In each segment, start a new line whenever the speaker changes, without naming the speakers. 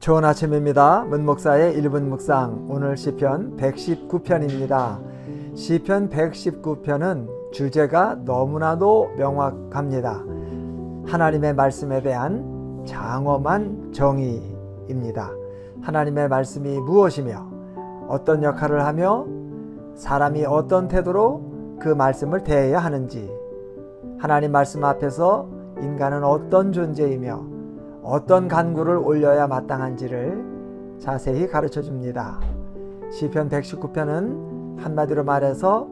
좋은 아침입니다. 문목사의 1분 묵상 오늘 시편 119편입니다. 시편 119편은 주제가 너무나도 명확합니다. 하나님의 말씀에 대한 장엄한 정의입니다. 하나님의 말씀이 무엇이며 어떤 역할을 하며 사람이 어떤 태도로 그 말씀을 대해야 하는지 하나님 말씀 앞에서 인간은 어떤 존재이며 어떤 간구를 올려야 마땅한지를 자세히 가르쳐 줍니다. 시편 119편은 한마디로 말해서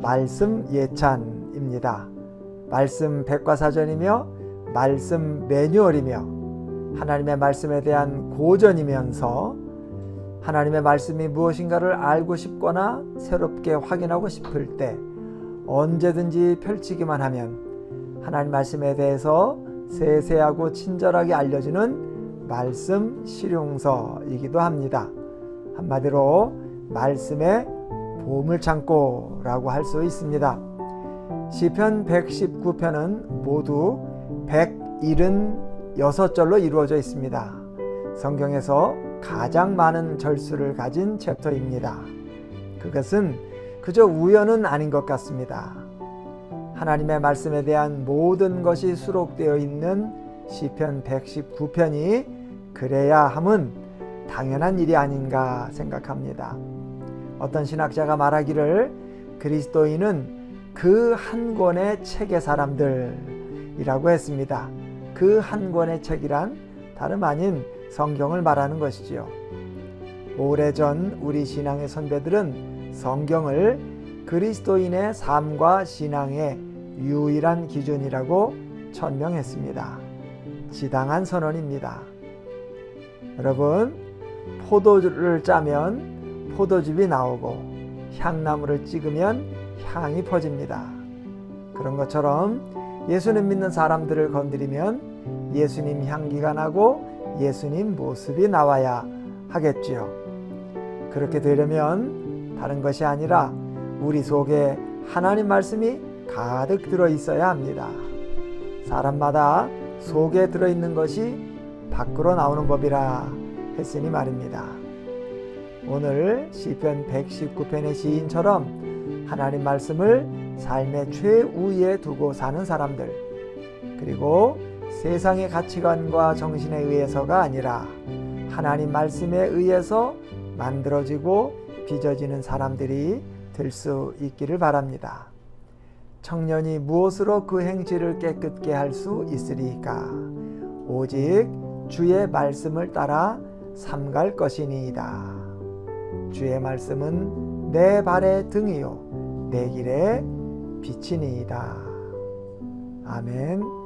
말씀 예찬입니다. 말씀 백과사전이며 말씀 매뉴얼이며 하나님의 말씀에 대한 고전이면서 하나님의 말씀이 무엇인가를 알고 싶거나 새롭게 확인하고 싶을 때 언제든지 펼치기만 하면 하나님 말씀에 대해서 세세하고 친절하게 알려주는 말씀 실용서이기도 합니다. 한마디로 말씀의 보물 창고라고 할 수 있습니다. 시편 119편은 모두 176절로 이루어져 있습니다. 성경에서 가장 많은 절수를 가진 챕터입니다. 그것은 그저 우연은 아닌 것 같습니다. 하나님의 말씀에 대한 모든 것이 수록되어 있는 시편 119편이 그래야 함은 당연한 일이 아닌가 생각합니다. 어떤 신학자가 말하기를 그리스도인은 그 한 권의 책의 사람들이라고 했습니다. 그 한 권의 책이란 다름 아닌 성경을 말하는 것이지요. 오래전 우리 신앙의 선배들은 성경을 그리스도인의 삶과 신앙의 유일한 기준이라고 천명했습니다. 지당한 선언입니다. 여러분, 포도를 짜면 포도즙이 나오고 향나무를 찍으면 향이 퍼집니다. 그런 것처럼 예수님 믿는 사람들을 건드리면 예수님 향기가 나고 예수님 모습이 나와야 하겠지요. 그렇게 되려면 다른 것이 아니라 우리 속에 하나님 말씀이 가득 들어 있어야 합니다. 사람마다 속에 들어 있는 것이 밖으로 나오는 법이라 했으니 말입니다. 오늘 시편 119편의 시인처럼 하나님 말씀을 삶의 최우위에 두고 사는 사람들 그리고 세상의 가치관과 정신에 의해서가 아니라 하나님 말씀에 의해서 만들어지고 빚어지는 사람들이 될 수 있기를 바랍니다. 청년이 무엇으로 그 행실을 깨끗게 할 수 있으리까? 오직 주의 말씀을 따라 삼갈 것이니이다. 주의 말씀은 내 발의 등이요 내 길의 빛이니이다. 아멘.